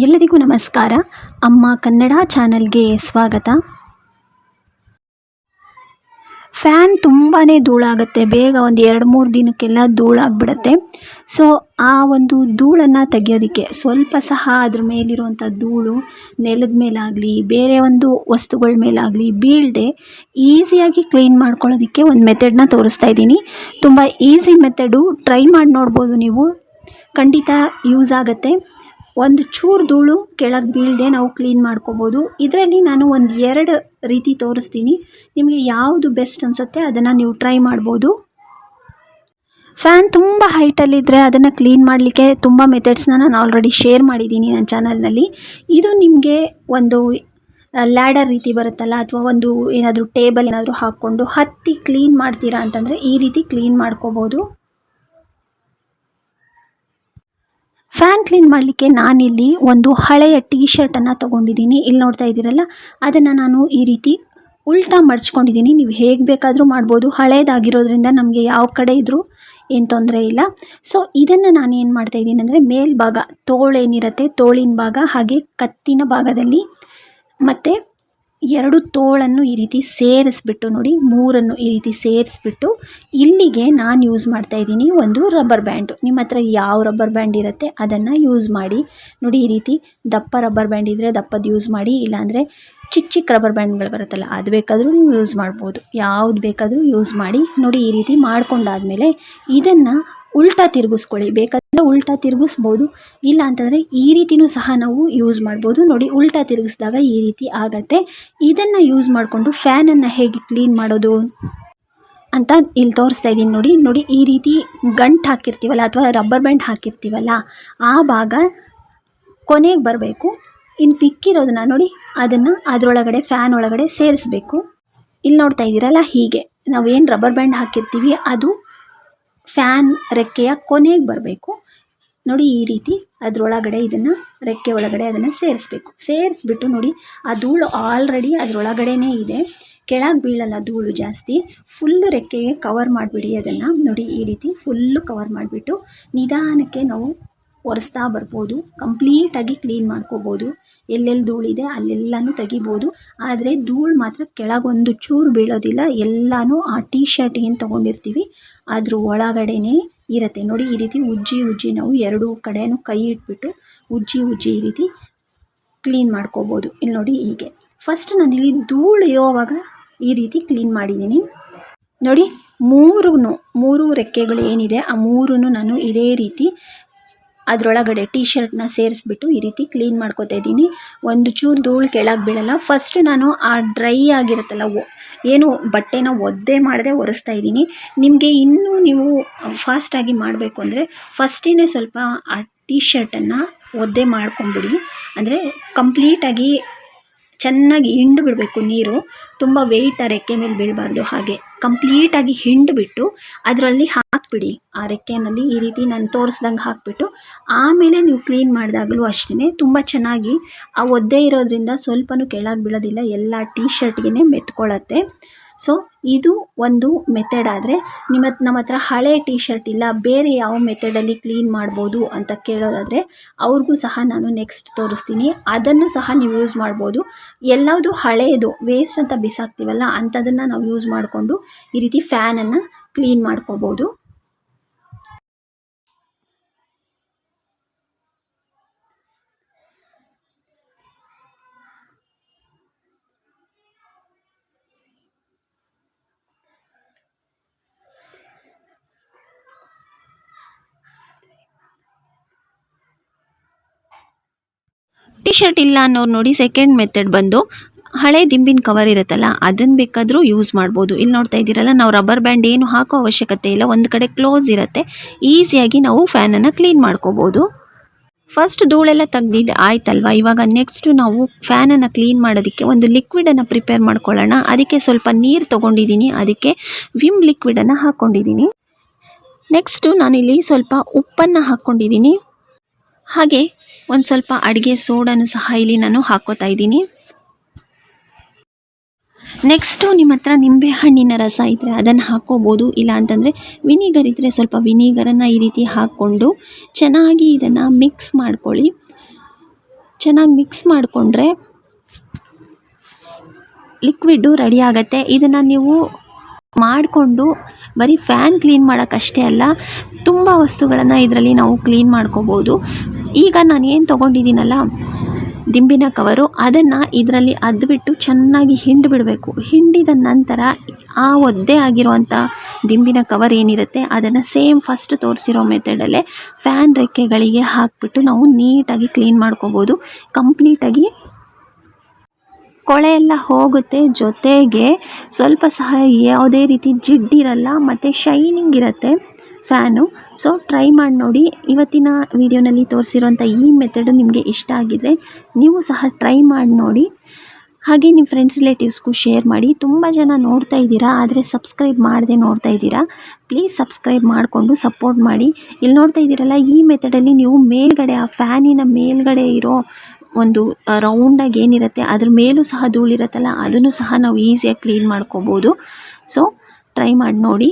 ಎಲ್ಲರಿಗೂ ನಮಸ್ಕಾರ. ಅಮ್ಮ ಕನ್ನಡ ಚಾನಲ್ಗೆ ಸ್ವಾಗತ. ಫ್ಯಾನ್ ತುಂಬಾ ಧೂಳಾಗುತ್ತೆ. ಬೇಗ ಒಂದು ಎರಡು ಮೂರು ದಿನಕ್ಕೆಲ್ಲ ಧೂಳಾಗ್ಬಿಡುತ್ತೆ. ಸೊ, ಆ ಒಂದು ಧೂಳನ್ನು ತೆಗೆಯೋದಕ್ಕೆ ಸ್ವಲ್ಪ ಸಹ ಅದ್ರ ಮೇಲಿರುವಂಥ ಧೂಳು ನೆಲದ ಮೇಲಾಗಲಿ, ಬೇರೆ ಒಂದು ವಸ್ತುಗಳ ಮೇಲಾಗಲಿ ಬೀಳದೆ ಈಸಿಯಾಗಿ ಕ್ಲೀನ್ ಮಾಡ್ಕೊಳ್ಳೋದಕ್ಕೆ ಒಂದು ಮೆಥಡ್ನ ತೋರಿಸ್ತಾ ಇದ್ದೀನಿ. ತುಂಬ ಈಸಿ ಮೆಥಡು. ಟ್ರೈ ಮಾಡಿ ನೋಡ್ಬೋದು ನೀವು. ಖಂಡಿತ ಯೂಸ್ ಆಗುತ್ತೆ. ಒಂದು ಚೂರು ಧೂಳು ಕೆಳಗೆ ಬೀಳದೆ ನಾವು ಕ್ಲೀನ್ ಮಾಡ್ಕೋಬೋದು. ಇದರಲ್ಲಿ ನಾನು ಒಂದು ಎರಡು ರೀತಿ ತೋರಿಸ್ತೀನಿ. ನಿಮಗೆ ಯಾವುದು ಬೆಸ್ಟ್ ಅನಿಸುತ್ತೆ ಅದನ್ನು ನೀವು ಟ್ರೈ ಮಾಡ್ಬೋದು. ಫ್ಯಾನ್ ತುಂಬ ಹೈಟಲ್ಲಿದ್ದರೆ ಅದನ್ನು ಕ್ಲೀನ್ ಮಾಡಲಿಕ್ಕೆ ತುಂಬ ಮೆಥಡ್ಸ್ನ ನಾನು ಆಲ್ರೆಡಿ ಶೇರ್ ಮಾಡಿದ್ದೀನಿ ನನ್ನ ಚಾನಲ್ನಲ್ಲಿ ಇದು ನಿಮಗೆ ಒಂದು ಲ್ಯಾಡರ್ ರೀತಿ ಬರುತ್ತಲ್ಲ ಅಥವಾ ಒಂದು ಏನಾದರೂ ಟೇಬಲ್ ಏನಾದರೂ ಹಾಕ್ಕೊಂಡು ಹತ್ತಿ ಕ್ಲೀನ್ ಮಾಡ್ತೀರಾ ಅಂತಂದರೆ ಈ ರೀತಿ ಕ್ಲೀನ್ ಮಾಡ್ಕೋಬೋದು. ಫ್ಯಾನ್ ಕ್ಲೀನ್ ಮಾಡಲಿಕ್ಕೆ ನಾನಿಲ್ಲಿ ಒಂದು ಹಳೆಯ ಟೀ ಶರ್ಟನ್ನು ತೊಗೊಂಡಿದ್ದೀನಿ. ಇಲ್ಲಿ ನೋಡ್ತಾ ಇದ್ದೀರಲ್ಲ? ಅದನ್ನು ನಾನು ಈ ರೀತಿ ಉಲ್ಟಾ ಮಡ್ಚ್ಕೊಂಡಿದ್ದೀನಿ ನೀವು ಹೇಗೆ ಬೇಕಾದರೂ ಮಾಡ್ಬೋದು. ಹಳೇದಾಗಿರೋದ್ರಿಂದ ನಮಗೆ ಯಾವ ಕಡೆ ಇದ್ದರೂ ಏನು ತೊಂದರೆ ಇಲ್ಲ. ಸೊ ಇದನ್ನು ನಾನು ಏನು ಮಾಡ್ತಾಯಿದ್ದೀನಿ ಅಂದರೆ ಮೇಲ್ಭಾಗ ತೋಳೇನಿರುತ್ತೆ ತೋಳಿನ ಭಾಗ ಹಾಗೆ ಕತ್ತಿನ ಭಾಗದಲ್ಲಿ ಮತ್ತು ಎರಡು ತೋಳನ್ನು ಈ ರೀತಿ ಸೇರಿಸ್ಬಿಟ್ಟು ನೋಡಿ, ಮೂರನ್ನು ಈ ರೀತಿ ಸೇರಿಸ್ಬಿಟ್ಟು ಇಲ್ಲಿಗೆ ನಾನು ಯೂಸ್ ಮಾಡ್ತಾ ಇದ್ದೀನಿ ಒಂದು ರಬ್ಬರ್ ಬ್ಯಾಂಡು ನಿಮ್ಮ ಹತ್ರ ಯಾವ ರಬ್ಬರ್ ಬ್ಯಾಂಡ್ ಇರುತ್ತೆ ಅದನ್ನು ಯೂಸ್ ಮಾಡಿ. ನೋಡಿ, ಈ ರೀತಿ ದಪ್ಪ ರಬ್ಬರ್ ಬ್ಯಾಂಡ್ ಇದ್ದರೆ ದಪ್ಪದ ಯೂಸ್ ಮಾಡಿ, ಇಲ್ಲಾಂದರೆ ಚಿಕ್ಕ ಚಿಕ್ಕ ರಬ್ಬರ್ ಬ್ಯಾಂಡ್ಗಳು ಬರುತ್ತಲ್ಲ, ಅದು ಬೇಕಾದರೂ ನೀವು ಯೂಸ್ ಮಾಡ್ಬೋದು. ಯಾವ್ದು ಬೇಕಾದರೂ ಯೂಸ್ ಮಾಡಿ, ನೋಡಿ, ಈ ರೀತಿ ಮಾಡ್ಕೊಂಡಾದಮೇಲೆ ಇದನ್ನು ಉಲ್ಟಾ ತಿರುಗಿಸ್ಕೊಳ್ಳಿ. ಬೇಕಾದರೆ ಉಲ್ಟಾ ತಿರುಗಿಸ್ಬೋದು. ಇಲ್ಲ ಅಂತಂದರೆ ಈ ರೀತಿಯೂ ಸಹ ನಾವು ಯೂಸ್ ಮಾಡ್ಬೋದು. ನೋಡಿ ಉಲ್ಟಾ ತಿರುಗಿಸಿದಾಗ ಈ ರೀತಿ ಆಗತ್ತೆ. ಇದನ್ನು ಯೂಸ್ ಮಾಡಿಕೊಂಡು ಫ್ಯಾನನ್ನು ಹೇಗೆ ಕ್ಲೀನ್ ಮಾಡೋದು ಅಂತ ಇಲ್ಲಿ ತೋರಿಸ್ತಾ ಇದ್ದೀನಿ ನೋಡಿ. ನೋಡಿ ಈ ರೀತಿ ಗಂಟು ಹಾಕಿರ್ತೀವಲ್ಲ ಅಥವಾ ರಬ್ಬರ್ ಬ್ಯಾಂಡ್ ಹಾಕಿರ್ತೀವಲ್ಲ, ಆ ಭಾಗ ಕೊನೆಗೆ ಬರಬೇಕು. ಇನ್ನು ಪಿಕ್ಕಿರೋದನ್ನ ನೋಡಿ, ಅದನ್ನು ಅದರೊಳಗಡೆ ಫ್ಯಾನ್ ಒಳಗಡೆ ಸೇರಿಸ್ಬೇಕು. ಇಲ್ಲಿ ನೋಡ್ತಾ ಇದ್ದೀರಲ್ಲ ಹೀಗೆ. ನಾವು ಏನು ರಬ್ಬರ್ ಬ್ಯಾಂಡ್ ಹಾಕಿರ್ತೀವಿ, ಅದು ಫ್ಯಾನ್ ರೆಕ್ಕೆಯ ಕೊನೆಗೆ ಬರಬೇಕು. ನೋಡಿ ಈ ರೀತಿ ಅದರೊಳಗಡೆ ಇದನ್ನು ರೆಕ್ಕೆ ಒಳಗಡೆ ಅದನ್ನು ಸೇರಿಸ್ಬೇಕು. ಸೇರಿಸ್ಬಿಟ್ಟು ನೋಡಿ ಆ ಧೂಳು ಆಲ್ರೆಡಿ ಅದರೊಳಗಡೆನೇ ಇದೆ. ಕೆಳಗೆ ಬೀಳಲ್ಲ ಧೂಳು ಜಾಸ್ತಿ. ಫುಲ್ಲು ರೆಕ್ಕೆಗೆ ಕವರ್ ಮಾಡಿಬಿಡಿ ಅದನ್ನು. ನೋಡಿ ಈ ರೀತಿ ಫುಲ್ಲು ಕವರ್ ಮಾಡಿಬಿಟ್ಟು ನಿಧಾನಕ್ಕೆ ನಾವು ಒರೆಸ್ತಾ ಬರ್ಬೋದು. ಕಂಪ್ಲೀಟಾಗಿ ಕ್ಲೀನ್ ಮಾಡ್ಕೋಬೋದು. ಎಲ್ಲೆಲ್ಲಿ ಧೂಳಿದೆ ಅಲ್ಲೆಲ್ಲನೂ ತೆಗಿಬೋದು. ಆದರೆ ಧೂಳು ಮಾತ್ರ ಕೆಳಗೊಂದು ಚೂರು ಬೀಳೋದಿಲ್ಲ. ಎಲ್ಲನೂ ಆ ಟೀ ಶರ್ಟ್ ಏನು ತೊಗೊಂಡಿರ್ತೀವಿ ಅದ್ರ ಒಳಗಡೆನೇ ಇರುತ್ತೆ. ನೋಡಿ, ಈ ರೀತಿ ಉಜ್ಜಿ ಉಜ್ಜಿ ನಾವು ಎರಡೂ ಕಡೆಯೂ ಕೈ ಇಟ್ಬಿಟ್ಟು ಉಜ್ಜಿ ಉಜ್ಜಿ ಈ ರೀತಿ ಕ್ಲೀನ್ ಮಾಡ್ಕೋಬೋದು. ಇಲ್ಲಿ ನೋಡಿ ಹೀಗೆ. ಫಸ್ಟ್ ನಾನಿಲ್ಲಿ ಧೂಳು ಇರೋವಾಗ ಈ ರೀತಿ ಕ್ಲೀನ್ ಮಾಡಿದ್ದೀನಿ. ನೋಡಿ ಮೂರೂ ಮೂರು ರೆಕ್ಕೆಗಳು ಏನಿದೆ, ಆ ಮೂರೂ ನಾನು ಇದೇ ರೀತಿ ಅದರೊಳಗಡೆ ಟಿ ಶರ್ಟ್ನ ಸೇರಿಸ್ಬಿಟ್ಟು ಈ ರೀತಿ ಕ್ಲೀನ್ ಮಾಡ್ಕೊತಾ ಇದ್ದೀನಿ. ಒಂದು ಚೂರು ಧೂಳು ಕೆಳಗೆ ಬೀಳಲ್ಲ. ಫಸ್ಟ್ ನಾನು ಆ ಡ್ರೈ ಆಗಿರುತ್ತಲ್ಲ ಏನು ಬಟ್ಟೆನ ಒದ್ದೆ ಮಾಡದೆ ಒರೆಸ್ತಾ ಇದ್ದೀನಿ. ನಿಮಗೆ ಇನ್ನೂ ನೀವು ಫಾಸ್ಟಾಗಿ ಮಾಡಬೇಕು ಅಂದರೆ ಫಸ್ಟೇ ಸ್ವಲ್ಪ ಆ ಟಿ ಶರ್ಟನ್ನು ಒದ್ದೆ ಮಾಡ್ಕೊಂಬಿಡಿ ಅಂದರೆ ಕಂಪ್ಲೀಟಾಗಿ ಚೆನ್ನಾಗಿ ಹಿಂಡು ಬಿಡಬೇಕು ನೀರು. ತುಂಬ ವೆಯ್ಟ್ ಆ ರೆಕ್ಕೆ ಮೇಲೆ ಬೀಳಬಾರ್ದು. ಹಾಗೆ ಕಂಪ್ಲೀಟಾಗಿ ಹಿಂಡಿಬಿಟ್ಟು ಅದರಲ್ಲಿ ಹಾಕಿಬಿಡಿ. ಆ ರೆಕ್ಕೆನಲ್ಲಿ ಈ ರೀತಿ ನಾನು ತೋರಿಸ್ದಂಗೆ ಹಾಕಿಬಿಟ್ಟು ಆಮೇಲೆ ನೀವು ಕ್ಲೀನ್ ಮಾಡಿದಾಗಲೂ ಅಷ್ಟೇ ತುಂಬ ಚೆನ್ನಾಗಿ ಆ ಒದ್ದೆ ಇರೋದ್ರಿಂದ ಸ್ವಲ್ಪನೂ ಕೆಳಗೆ ಬೀಳೋದಿಲ್ಲ. ಎಲ್ಲ ಟೀ ಶರ್ಟ್ಗೆ ಮೆತ್ಕೊಳ್ಳುತ್ತೆ. ಸೊ ಇದು ಒಂದು ಮೆಥಡ್ ಆದರೆ ನಿಮ್ಮ, ನಮ್ಮ ಹತ್ರ ಹಳೆ ಟೀ ಶರ್ಟ್ ಇಲ್ಲ, ಬೇರೆ ಯಾವ ಮೆಥಡಲ್ಲಿ ಕ್ಲೀನ್ ಮಾಡ್ಬೋದು ಅಂತ ಕೇಳೋದಾದರೆ ಅವ್ರಿಗೂ ಸಹ ನಾನು ನೆಕ್ಸ್ಟ್ ತೋರಿಸ್ತೀನಿ. ಅದನ್ನು ಸಹ ನೀವು ಯೂಸ್ ಮಾಡ್ಬೋದು. ಎಲ್ಲವುದು ಹಳೆಯದು ವೇಸ್ಟ್ ಅಂತ ಬಿಸಾಕ್ತೀವಲ್ಲ ಅಂಥದನ್ನು ನಾವು ಯೂಸ್ ಮಾಡಿಕೊಂಡು ಈ ರೀತಿ ಫ್ಯಾನನ್ನು ಕ್ಲೀನ್ ಮಾಡ್ಕೋಬೋದು. ಶರ್ಟ್ ಇಲ್ಲ ಅನ್ನೋರು ನೋಡಿ ಸೆಕೆಂಡ್ ಮೆಥಡ್ ಬಂದು ಹಳೆ ದಿಂಬಿನ ಕವರ್ ಇರುತ್ತಲ್ಲ ಅದನ್ನು ಬೇಕಾದರೂ ಯೂಸ್ ಮಾಡ್ಬೋದು. ಇಲ್ಲಿ ನೋಡ್ತಾ ಇದ್ದೀರಲ್ಲ, ನಾವು ರಬ್ಬರ್ ಬ್ಯಾಂಡ್ ಏನು ಹಾಕೋ ಅವಶ್ಯಕತೆ ಇಲ್ಲ, ಒಂದು ಕಡೆ ಕ್ಲೋಸ್ ಇರುತ್ತೆ. ಈಸಿಯಾಗಿ ನಾವು ಫ್ಯಾನನ್ನು ಕ್ಲೀನ್ ಮಾಡ್ಕೋಬೋದು. ಫಸ್ಟ್ ಧೂಳೆಲ್ಲ ತೆಗ್ದಿದ್ದು ಆಯ್ತಲ್ವ? ಇವಾಗ ನೆಕ್ಸ್ಟು ನಾವು ಫ್ಯಾನನ್ನು ಕ್ಲೀನ್ ಮಾಡೋದಕ್ಕೆ ಒಂದು ಲಿಕ್ವಿಡನ್ನು ಪ್ರಿಪೇರ್ ಮಾಡ್ಕೊಳ್ಳೋಣ. ಅದಕ್ಕೆ ಸ್ವಲ್ಪ ನೀರು ತೊಗೊಂಡಿದ್ದೀನಿ ಅದಕ್ಕೆ ವಿಮ್ ಲಿಕ್ವಿಡನ್ನು ಹಾಕ್ಕೊಂಡಿದ್ದೀನಿ ನೆಕ್ಸ್ಟು ನಾನಿಲ್ಲಿ ಸ್ವಲ್ಪ ಉಪ್ಪನ್ನು ಹಾಕ್ಕೊಂಡಿದ್ದೀನಿ ಹಾಗೆ ಒಂದು ಸ್ವಲ್ಪ ಅಡುಗೆ ಸೋಡನ್ನು ಸಹ ಇಲ್ಲಿ ನಾನು ಹಾಕೋತಾ ಇದ್ದೀನಿ. ನೆಕ್ಸ್ಟು ನಿಮ್ಮ ಹತ್ರ ನಿಂಬೆ ಹಣ್ಣಿನ ರಸ ಇದ್ದರೆ ಅದನ್ನು ಹಾಕ್ಕೋಬೋದು ಇಲ್ಲ ಅಂತಂದರೆ ವಿನಿಗರ್ ಇದ್ದರೆ ಸ್ವಲ್ಪ ವಿನಿಗರನ್ನು ಈ ರೀತಿ ಹಾಕ್ಕೊಂಡು ಚೆನ್ನಾಗಿ ಇದನ್ನು ಮಿಕ್ಸ್ ಮಾಡ್ಕೊಳ್ಳಿ. ಚೆನ್ನಾಗಿ ಮಿಕ್ಸ್ ಮಾಡಿಕೊಂಡ್ರೆ ಲಿಕ್ವಿಡ್ಡು ರೆಡಿ ಆಗುತ್ತೆ. ಇದನ್ನು ನೀವು ಮಾಡಿಕೊಂಡು ಬರೀ ಫ್ಯಾನ್ ಕ್ಲೀನ್ ಮಾಡೋಕ್ಕಷ್ಟೇ ಅಲ್ಲ, ತುಂಬ ವಸ್ತುಗಳನ್ನು ಇದರಲ್ಲಿ ನಾವು ಕ್ಲೀನ್ ಮಾಡ್ಕೋಬೋದು. ಈಗ ನಾನು ಏನು ತೊಗೊಂಡಿದ್ದೀನಲ್ಲ ದಿಂಬಿನ ಕವರು ಅದನ್ನು ಇದರಲ್ಲಿ ಅದ್ಬಿಟ್ಟು ಚೆನ್ನಾಗಿ ಹಿಂಡಿ ಬಿಡಬೇಕು. ಹಿಂಡಿದ ನಂತರ ಆ ಒದ್ದೆ ಆಗಿರುವಂಥ ದಿಂಬಿನ ಕವರ್ ಏನಿರುತ್ತೆ, ಅದನ್ನು ಸೇಮ್ ಫಸ್ಟ್ ತೋರಿಸಿರೋ ಮೆಥಡಲ್ಲೇ ಫ್ಯಾನ್ ರೆಕ್ಕೆಗಳಿಗೆ ಹಾಕಿಬಿಟ್ಟು ನಾವು ನೀಟಾಗಿ ಕ್ಲೀನ್ ಮಾಡ್ಕೋಬೋದು. ಕಂಪ್ಲೀಟಾಗಿ ಕೊಳೆ ಎಲ್ಲ ಹೋಗುತ್ತೆ ಜೊತೆಗೆ ಸ್ವಲ್ಪ ಸಹ ಯಾವುದೇ ರೀತಿ ಜಿಡ್ಡಿರಲ್ಲ, ಮತ್ತು ಶೈನಿಂಗ್ ಇರುತ್ತೆ. ಫ್ಯಾನು. ಸೊ ಟ್ರೈ ಮಾಡಿ ನೋಡಿ. ಇವತ್ತಿನ ವಿಡಿಯೋನಲ್ಲಿ ತೋರಿಸಿರುವಂಥ ಈ ಮೆಥಡು ನಿಮಗೆ ಇಷ್ಟ ಆಗಿದರೆ ನೀವು ಸಹ ಟ್ರೈ ಮಾಡಿ ನೋಡಿ. ಹಾಗೆ ನಿಮ್ಮ ಫ್ರೆಂಡ್ಸ್ ರಿಲೇಟಿವ್ಸ್ಗೂ ಶೇರ್ ಮಾಡಿ. ತುಂಬ ಜನ ನೋಡ್ತಾ ಇದ್ದೀರಾ, ಆದರೆ ಸಬ್ಸ್ಕ್ರೈಬ್ ಮಾಡದೆ ನೋಡ್ತಾ ಇದ್ದೀರಾ ಪ್ಲೀಸ್ ಸಬ್ಸ್ಕ್ರೈಬ್ ಮಾಡಿಕೊಂಡು ಸಪೋರ್ಟ್ ಮಾಡಿ. ಇಲ್ಲಿ ನೋಡ್ತಾ ಇದ್ದೀರಲ್ಲ, ಈ ಮೆಥಡಲ್ಲಿ ನೀವು ಮೇಲ್ಗಡೆ, ಆ ಫ್ಯಾನಿನ ಮೇಲ್ಗಡೆ ಇರೋ ಒಂದು ರೌಂಡಾಗಿ ಏನಿರುತ್ತೆ, ಅದ್ರ ಮೇಲೂ ಸಹ ಧೂಳಿರುತ್ತಲ್ಲ, ಅದನ್ನು ಸಹ ನಾವು ಈಸಿಯಾಗಿ ಕ್ಲೀನ್ ಮಾಡ್ಕೋಬೋದು. ಸೊ ಟ್ರೈ ಮಾಡಿ ನೋಡಿ.